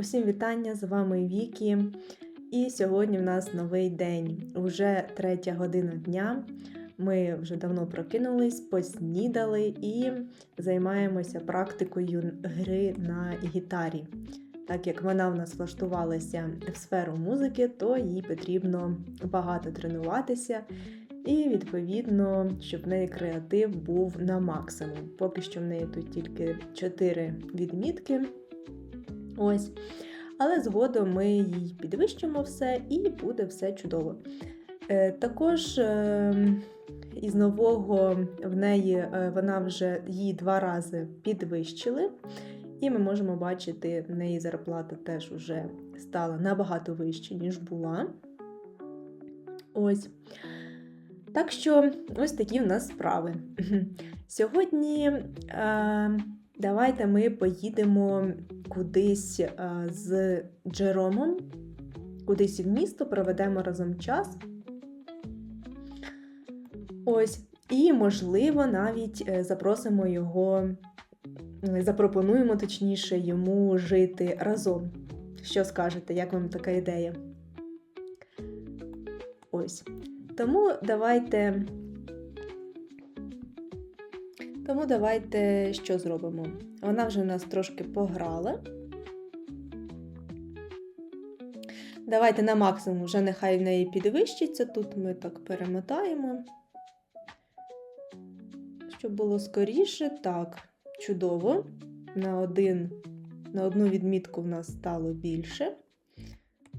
Усім вітання! З вами Вікі. І сьогодні в нас новий день. Уже третя година дня. Ми вже давно прокинулись, поснідали і займаємося практикою гри на гітарі. Так як вона в нас влаштувалася в сферу музики, то їй потрібно багато тренуватися. І відповідно, щоб в неї креатив був на максимум. Поки що в неї тут тільки 4 відмітки. Ось. Але згодом ми їй підвищимо все і буде все чудово. Е, також е, із нового в неї е, вона вже її два рази підвищили, і ми можемо бачити, в неї зарплата теж вже стала набагато вище, ніж була. Ось. Так що, ось такі в нас справи. Сьогодні е, давайте ми поїдемо кудись е, з Джеромом, кудись в місто, проведемо разом час. Ось, і, можливо, навіть е, запросимо його, запропонуємо точніше йому жити разом. Що скажете, як вам така ідея? Ось. Тому давайте. Тому давайте що зробимо? Вона вже нас трошки пограла. Давайте на максимум вже нехай в неї підвищиться. Тут ми так перемотаємо. Щоб було скоріше. Так, чудово. На, один, на одну відмітку в нас стало більше.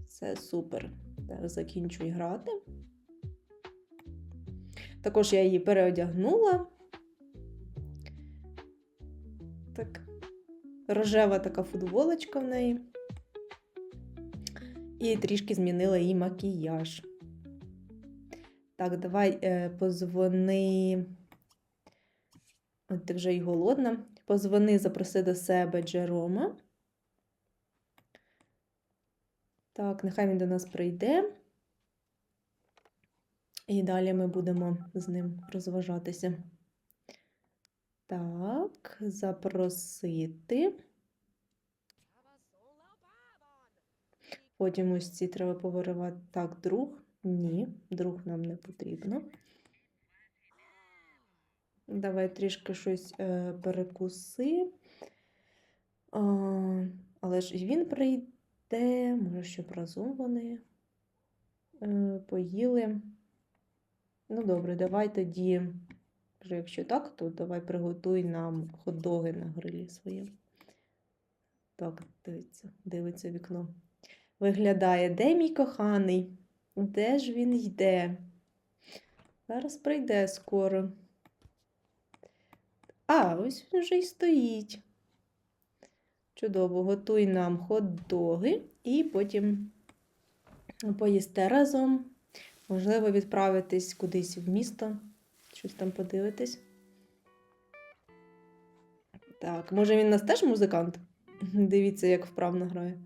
Це супер. Зараз закінчую грати. Також я її переодягнула. Рожева така футболочка в неї. І трішки змінила її макіяж. Так, давай е, позвони. От ти вже й голодна. Позвони, запроси до себе Джерома. Так, нехай він до нас прийде. І далі ми будемо з ним розважатися. Так, запросити. Потім ось ці треба повиривати. Так, друг. Ні, друг нам не потрібно. Давай трішки щось е, перекуси. А, але ж і він прийде, може, щоб разом вони е, поїли. Ну, добре, давай тоді, якщо так, то давай приготуй нам хот-доги на грилі своє. Так, дивиться, дивиться вікно. Виглядає, де мій коханий? Де ж він йде? Зараз прийде скоро. А, ось він вже й стоїть. Чудово, готуй нам хот-доги і потім поїсте разом. Можливо, відправитись кудись в місто, щось там подивитись. Так, може він нас теж музикант? Дивіться, як вправно грає.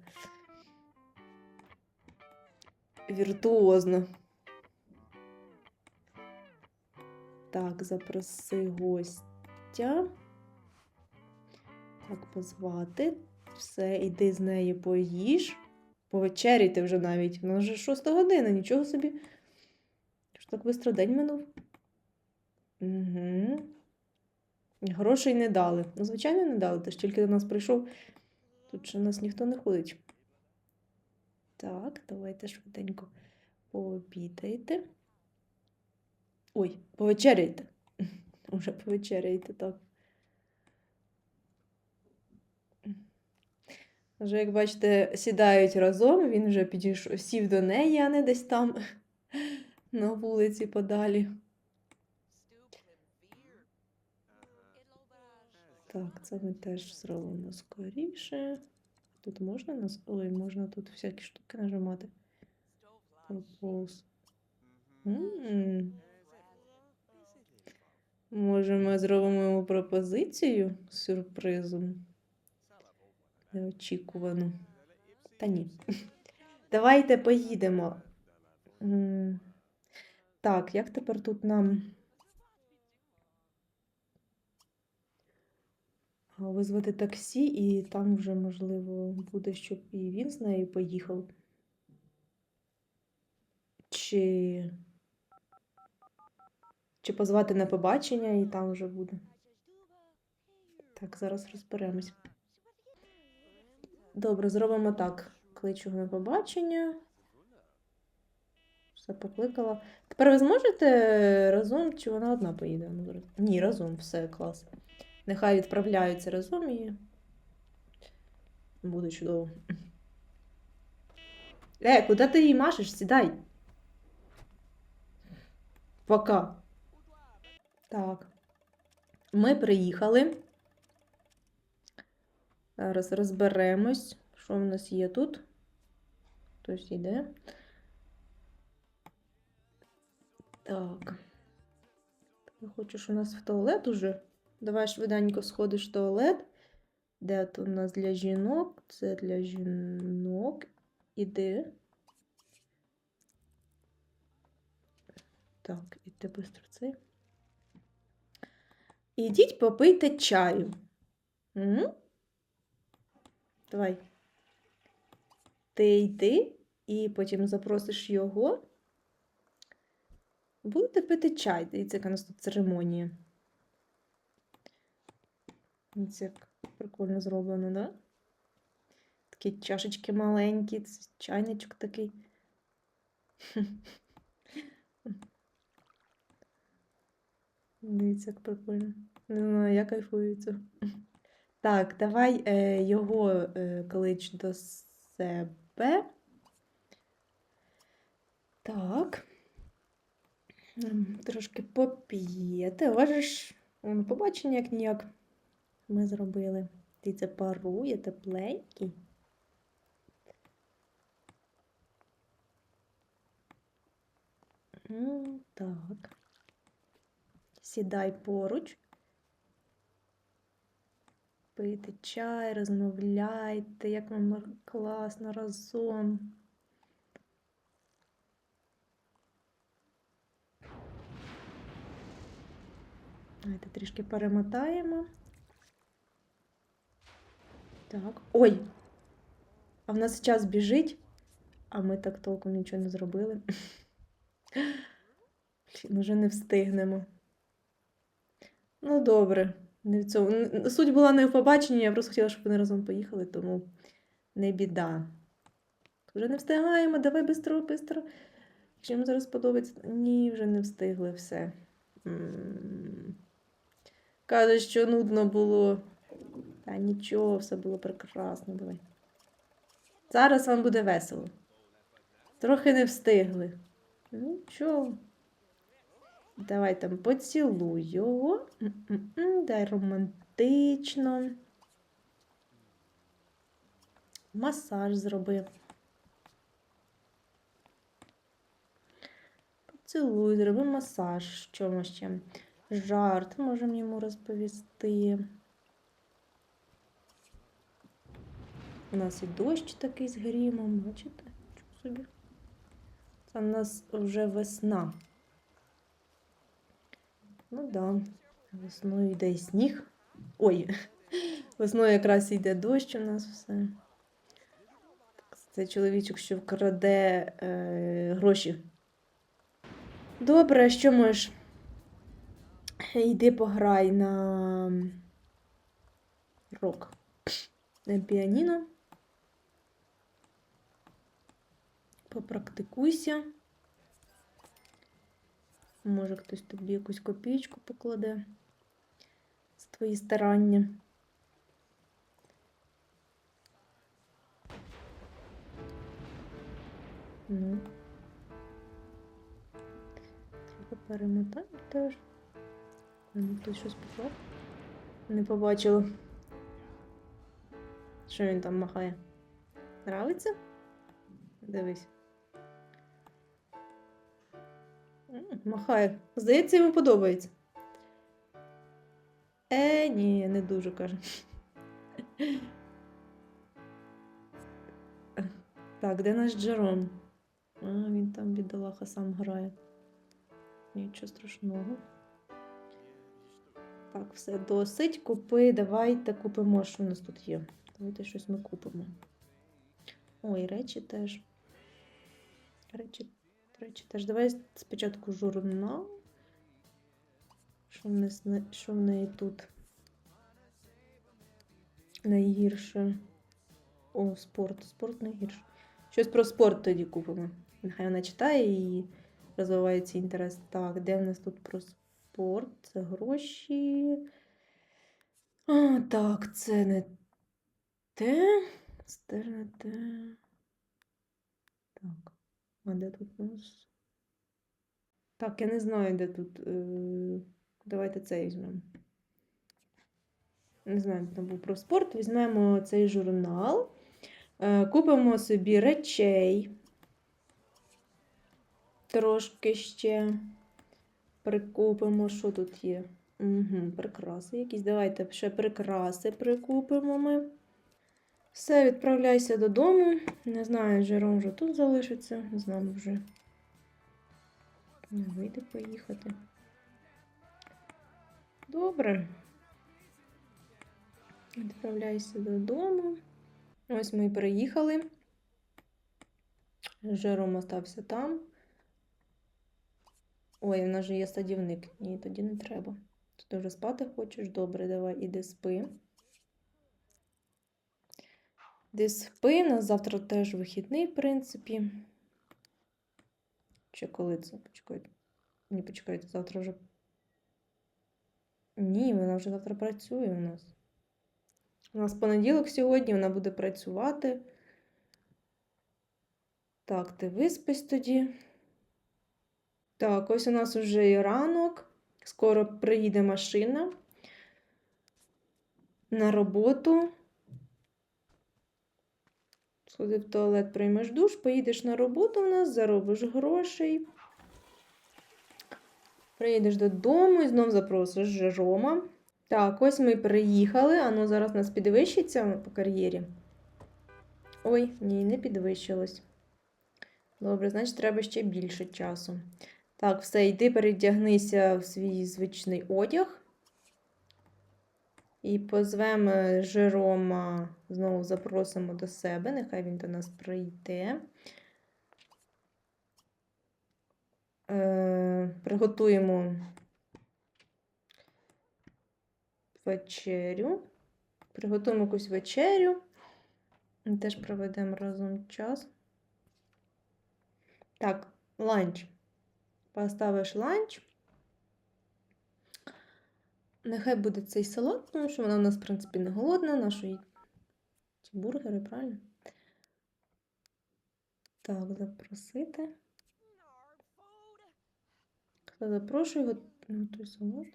Віртуозно. Так, запроси гостя. Так, позвати. Все, іди з нею поїж. Повечеряйте вже навіть. У нас вже шоста година, нічого собі. Що так швидко день минув? Угу. Грошей не дали. Ну, звичайно, не дали, ти ж тільки до нас прийшов. Тут ще нас ніхто не ходить. Так, давайте швиденько пообідайте. Ой, повечеряйте. Уже повечеряйте, так. Вже, як бачите, сідають разом, він вже підійшов, сів до неї, а не десь там на вулиці подалі. Так, це ми теж зробимо скоріше. Тут можна нас. Ой, можна тут всякі штуки нажимати. Propose. Може, ми зробимо йому пропозицію з сюрпризом. Неочікувану. Та ні. Давайте поїдемо. Так, як тепер тут нам. Визвати таксі, і там вже, можливо, буде, щоб і він з нею поїхав. Чи. Чи позвати на побачення, і там вже буде. Так, зараз розберемось. Добре, зробимо так. Кличу на побачення. Все покликала. Тепер ви зможете разом, чи вона одна поїде? Ні, разом, все, клас. Нехай відправляються разом і буде чудово. Е, куди ти її машеш? Сідай. Пока. Так. Ми приїхали. Зараз розберемось, що в нас є тут. Хтось йде. Так. Ти хочеш у нас в туалет уже? Давай швиденько сходиш в туалет. Де тут у нас для жінок? Це для жінок. Іди. Так, іди швидко цей. Ідіть попийте чаю. М? Давай. Ти йди і потім запросиш його. Будете пити чай. Дивіться, яка у нас тут церемонія. Дивіться, як прикольно зроблено, да? Такі чашечки маленькі, це чайничок такий. Дивіться, як прикольно. Не знаю, я кайфую цього. Так, давай е, його е, клич до себе. Так. М, Трошки поп'єте. Важиш, побачення як ніяк ми зробили. Ти це парує, тепленький. М, Так. Сідай поруч. Пийте чай, розмовляйте, як вам класно разом. Давайте трішки перемотаємо. Так. Ой! А в нас час біжить, а ми так толком нічого не зробили. Блін, Уже не встигнемо. Ну, добре. Не в цьому. Суть була не в побаченні, я просто хотіла, щоб вони разом поїхали, тому не біда. Вже не встигаємо, давай бистро, бистро. Якщо зараз подобається. Ні, вже не встигли все. Каже, що нудно було. Нічого, все було прекрасно. Давай. Зараз вам буде весело. Трохи не встигли. Нічого. Давай там поцілуй його. Дай романтично. Масаж зроби. Поцілуй, зроби масаж. Що ми ще? Жарт можемо йому розповісти. У нас і дощ такий з грімом, бачите? Собі? Це в нас вже весна. Ну да, весною йде і сніг. Ой, весною якраз йде дощ у нас все. Це чоловічок, що вкраде е, гроші. Добре, що можеш? Йди пограй на рок. На піаніно. Попрактикуйся. Може, хтось тобі якусь копійку покладе з твої старання. Ну. Треба перемотати теж. Ну, Хтось щось поклав? Не побачила. Що він там махає? Нравиться? Дивись. Махає. Здається, йому подобається. Е, ні, не дуже каже. Так, де наш Джером? А, він там бідолаха сам грає. Нічого страшного. Так, все досить. Купи, давайте купимо, що у нас тут є. Давайте щось ми купимо. Ой, речі теж. Речі, речі теж. Давай спочатку журнал. Що в, нас, що в неї тут? Найгірше. О, спорт. Спорт найгірше. Щось про спорт тоді купимо. Нехай вона читає і розвивається інтерес. Так, де в нас тут про спорт? Це гроші. А, так, це не те. Це не те. Так. А де тут у нас? Так, я не знаю, де тут. Е... Давайте цей візьмемо. Не знаю, там був про спорт. Візьмемо цей журнал. Е, Купимо собі речей. Трошки ще прикупимо, що тут є. Угу, прикраси якісь. Давайте ще прикраси прикупимо ми. Все, відправляйся додому. Не знаю, Жером вже тут залишиться. З нами вже не вийде поїхати. Добре. Відправляйся додому. Ось ми і приїхали. Жером остався там. Ой, в нас же є садівник. Ні, тоді не треба. Ти вже спати хочеш? Добре, давай іди спи. Іди спи. У нас завтра теж вихідний, в принципі. Чи коли це? Почекайте. Ні, почекайте, завтра вже. Ні, вона вже завтра працює у нас. У нас понеділок сьогодні, вона буде працювати. Так, ти виспись тоді. Так, ось у нас вже і ранок. Скоро приїде машина на роботу. Сходи в туалет, приймеш душ, поїдеш на роботу в нас, заробиш грошей. Приїдеш додому і знов запросиш Жерома. Так, ось ми приїхали. Ану, зараз нас підвищиться по кар'єрі. Ой, ні, не підвищилось. Добре, значить, треба ще більше часу. Так, все, йди передягнися в свій звичний одяг. І позвемо Жерома, знову запросимо до себе, нехай він до нас прийде. Е, приготуємо вечерю. Приготуємо якусь вечерю. Теж проведемо разом час. Так, ланч. Поставиш ланч. Нехай буде цей салат, тому що вона в нас, в принципі, не голодна, нашої ці бургери, правильно? Так, запросити. Хто запрошує, го- готуй салат.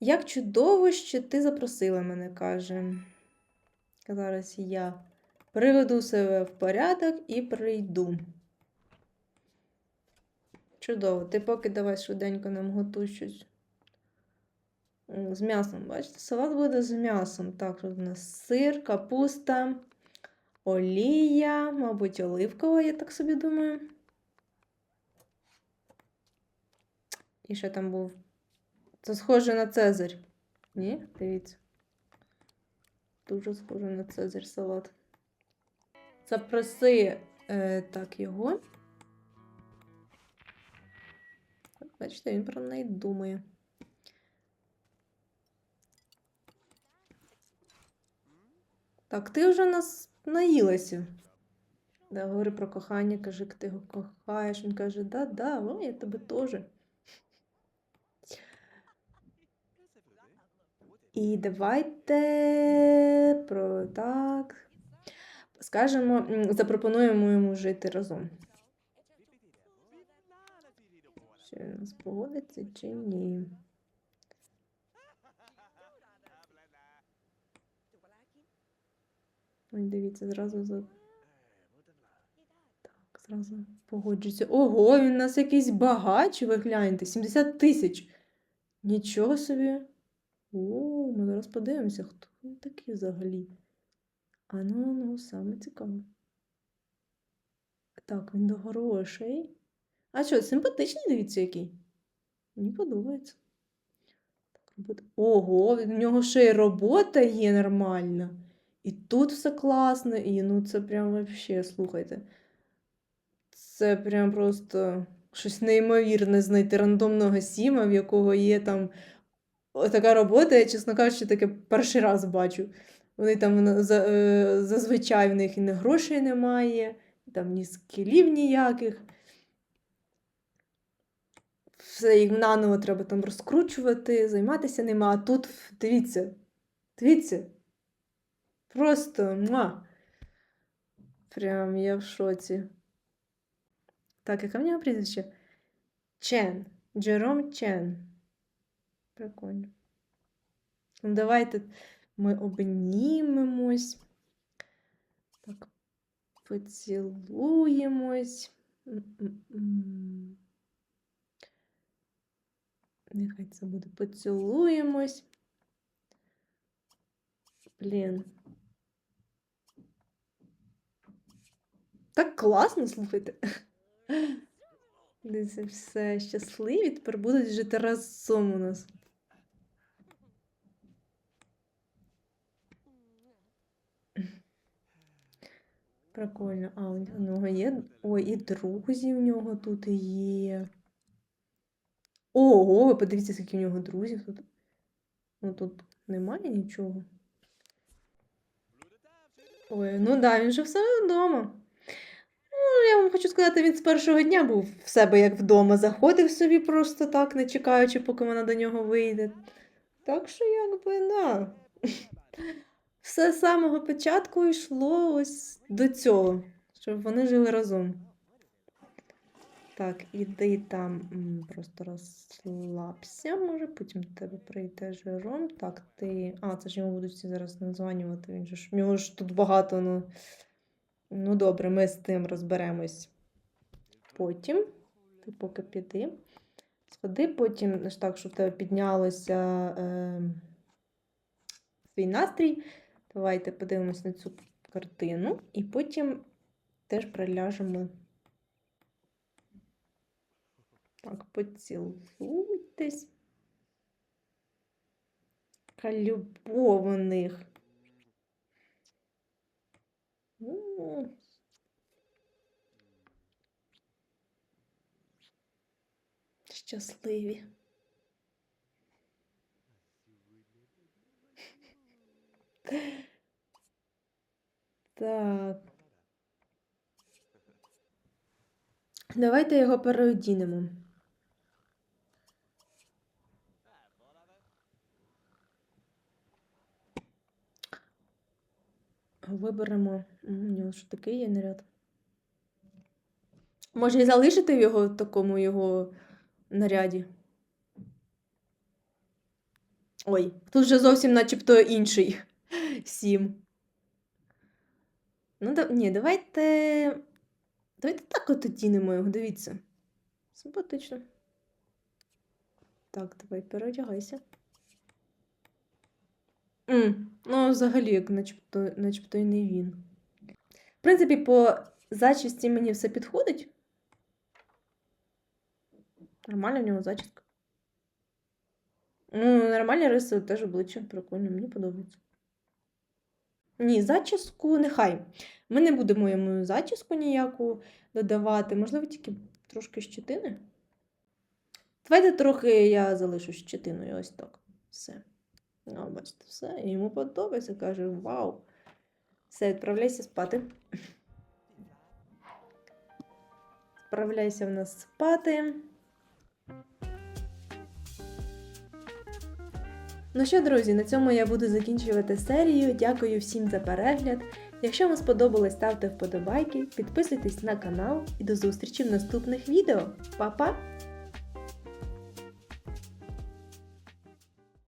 Як чудово, що ти запросила мене, каже. Зараз я приведу себе в порядок і прийду. Чудово. Ти поки давай швиденько нам готуй щось. З м'ясом, бачите, салат буде з м'ясом. Так, тут у нас сир, капуста, олія, мабуть, оливкова, я так собі думаю. І ще там був. Це схоже на Цезарь. Ні? Дивіться. Дуже схоже на Цезарь салат. Запроси е, так його. Бачите, він про неї думає. Так, ти вже нас наїлася. Да, говори про кохання, каже, ти його кохаєш. Він каже, да, да, о, я тебе теж. І давайте про так. Скажемо, запропонуємо йому жити разом. Чи він нас погодиться, чи ні. Ой, дивіться, зразу за. Так, зразу погоджується. Ого, він у нас якийсь багач, ви гляньте, 70 тисяч. Нічого собі. О, ми зараз подивимося, хто він такий взагалі. А ну, ну, саме цікаво. Так, він до грошей. А що, симпатичний, дивіться, який. Мені подобається. Ого, в нього ще й робота є нормальна. І тут все класно, і ну це прям вообще, слухайте. Це прям просто щось неймовірне знайти рандомного сіма, в якого є там така робота, я, чесно кажучи, таке перший раз бачу. Вони там е, зазвичай в них і не грошей немає, там ні скілів ніяких. Все їх наново треба там розкручувати, займатися ними. А тут, дивіться, дивіться. Просто муа. Прям я в шоці. Так, яке в нього прізвище? Чен. Джером Чен. Прикольно. Ну, давайте ми обнімемось. Так, поцілуємось. М-м-м. Нехай це буде поцілуємось. Блін. Так класно, слухайте. Дивіться, все щасливі, тепер будуть жити разом у нас. Прикольно. А, у нього є. Ой, і друзі в нього тут є. Ого, ви подивіться, скільки в нього друзів тут. Ну тут немає нічого. Ой, ну да, він же в себе вдома. Ну, я вам хочу сказати, він з першого дня був в себе як вдома. Заходив собі просто так, не чекаючи, поки вона до нього вийде. Так що, якби, да. Все з самого початку йшло ось до цього, щоб вони жили разом. Так, іди там просто розслабся, може, потім до тебе прийде Жером. Так, ти. А, це ж йому будуть всі зараз названювати. Він же ж. Нього ж тут багато, ну. Ну, добре, ми з тим розберемось потім. Ти поки піди. Сходи, потім ж так, щоб в тебе піднялося е, свій настрій. Давайте подивимось на цю картину і потім теж приляжемо. Так, поцілуйтесь. Яка любов них. М. Щасливі. Так. Давайте його переодінемо. Виберемо. У нього ж такий є наряд. Може, і залишити його в такому його наряді. Ой, тут вже зовсім начебто інший сім. Ну, да, ні, давайте. Давайте так от одінемо його, дивіться. Симпатично. Так, давай переодягайся. М, ну, взагалі, як начебто, начебто і не він. В принципі, по зачісті мені все підходить. Нормальна в нього зачіска. Ну, нормальні риси теж обличчя. Прикольно, мені подобається. Ні, зачіску нехай. Ми не будемо йому зачіску ніяку додавати. Можливо, тільки трошки щетини. Давайте трохи я залишу щетиною, ось так. Все. Ну, бачите, все. І йому подобається, каже: Вау! Все, відправляйся спати. Відправляйся в нас спати. Ну що, друзі, на цьому я буду закінчувати серію. Дякую всім за перегляд. Якщо вам сподобалось, ставте вподобайки, підписуйтесь на канал і до зустрічі в наступних відео. Па-па!